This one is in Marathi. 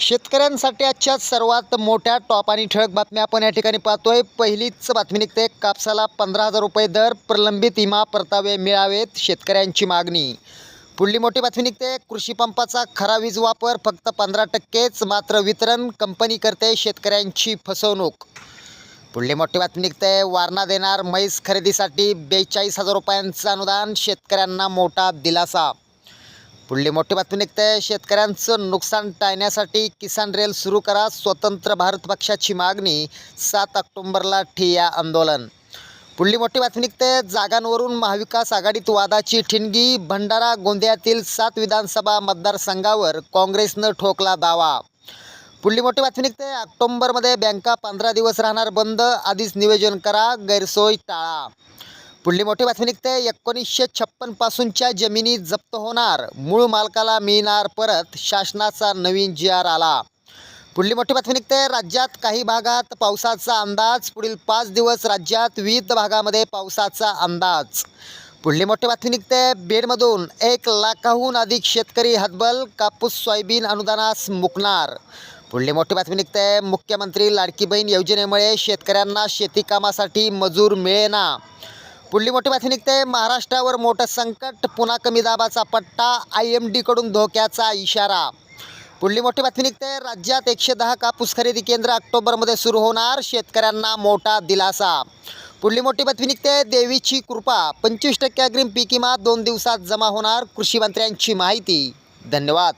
शेतकऱ्यांसाठी आजच्या सर्वात मोठ्या टॉप आणि ठळक बातम्या आपण या ठिकाणी पाहतोय. पहिलीच बातमी निघते कापसाला पंधरा हजार रुपये दर प्रलंबित विमा परतावे मिळावेत शेतकऱ्यांची मागणी. पुढली मोठी बातमी निघते कृषी पंपाचा खरा वीज वापर फक्त पंधरा टक्केच मात्र वितरण कंपनी करते शेतकऱ्यांची फसवणूक. पुढली मोठी बातमी निघते वारणा देणार म्हैस खरेदीसाठी बेचाळीस हजार रुपयांचं अनुदान शेतकऱ्यांना मोठा दिलासा. पुढली मोठी बातमी निघते. शेतकऱ्यांचं नुकसान टाळण्यासाठी किसान रेल सुरू करा. स्वतंत्र भारत पक्षाची मागणी सात ऑक्टोंबरला ठिया आंदोलन. पुढली मोठी बातमी निघते. जागांवरून महाविकास आघाडीत वादाची ठिणगी भंडारा गोंदियातील सात विधानसभा मतदारसंघावर काँग्रेसनं ठोकला दावा. पुढली मोठी बातमी निघते. ऑक्टोंबरमध्ये बँका पंधरा दिवस राहणार बंद आधीच नियोजन करा गैरसोय टाळा. पुढली मोठी बातमी निघते. एकोणीसशे छप्पन पासूनच्या जमिनी जप्त होणार. मूळ मालकाला मिळणार परत. शासनाचा नवीन जी आर आला. पुढली मोठी बातमी निघते. राज्यात काही भागात पावसाचा अंदाज. पुढील पाच दिवस राज्यात विविध भागामध्ये पावसाचा अंदाज. पुढली मोठी बातमी निघते. बीडमधून एक लाखाहून अधिक शेतकरी हतबल. कापूस सोयाबीन अनुदानास मुकणार. पुढली मोठी बातमी निघते. मुख्यमंत्री लाडकी बहीण योजनेमुळे शेतकऱ्यांना शेतीकामासाठी मजूर मिळेना. पुढली मोठी बातमी निघते. महाराष्ट्रावर मोठं संकट पुन्हा कमी दाबाचा पट्टा आय एम डीकडून धोक्याचा इशारा. पुढली मोठी बातमी निघते. राज्यात एकशे दहा कापूस खरेदी केंद्र ऑक्टोबरमध्ये सुरू होणार शेतकऱ्यांना मोठा दिलासा. पुढली मोठी बातमी निघते. देवीची कृपा पंचवीस टक्के अग्रिम पीक दोन दिवसात जमा होणार कृषी मंत्र्यांची माहिती. धन्यवाद.